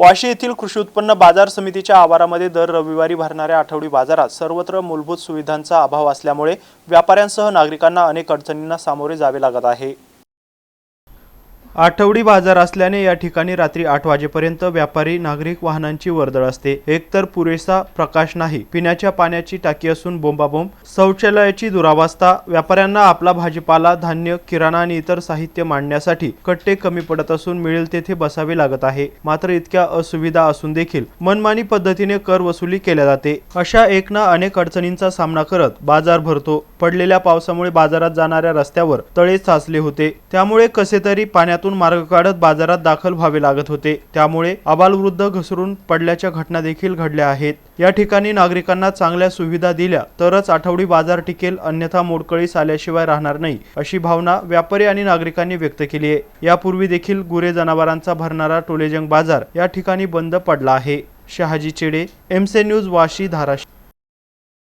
वाशी येथील कृषी उत्पन्न बाजार समितीच्या आवारामध्ये दर रविवारी भरणाऱ्या आठवडी बाजारात सर्वत्र मूलभूत सुविधांचा अभाव असल्यामुळे व्यापाऱ्यांसह नागरिकांना अनेक अडचणींना सामोरे जावे लागत आहे. आठवडी बाजार असल्याने या ठिकाणी रात्री आठ वाजेपर्यंत व्यापारी नागरिक वाहनांची वर्दळ असते. एकतर पुरेसा प्रकाश नाही. पिण्याच्या पाण्याची टाकी असून बोंबाबोंब शौचालयाची दुरावस्था व्यापाऱ्यांना आपला भाजीपाला धान्य किराणा आणि इतर साहित्य मांडण्यासाठी कट्टे कमी पडत असून मिळेल तेथे बसावे लागत आहे. मात्र इतक्या असुविधा असून देखील मनमानी पद्धतीने कर वसुली केल्या जाते. अशा एक ना अनेक अडचणींचा सामना करत बाजार भरतो. पडलेल्या पावसामुळे बाजारात जाणाऱ्या रस्त्यावर तळे साचले होते. त्यामुळे कसे तरी पाण्यातून मार्ग काढत बाजारात दाखल व्हावे लागत होते. त्यामुळे अबालवृद्ध घसरून पडल्याच्या घटना देखील घडल्या आहेत. या ठिकाणी नागरिकांना चांगल्या सुविधा दिल्या तरच आठवडी बाजार टिकेल अन्यथा मोडकळीस आल्याशिवाय राहणार नाही अशी भावना व्यापारी आणि नागरिकांनी व्यक्त केली आहे. यापूर्वी देखील गुरे जनावरांचा भरणारा टोलेजंग बाजार या ठिकाणी बंद पडला आहे. शहाजी चेडे एमसे न्यूज वाशी धाराशिव.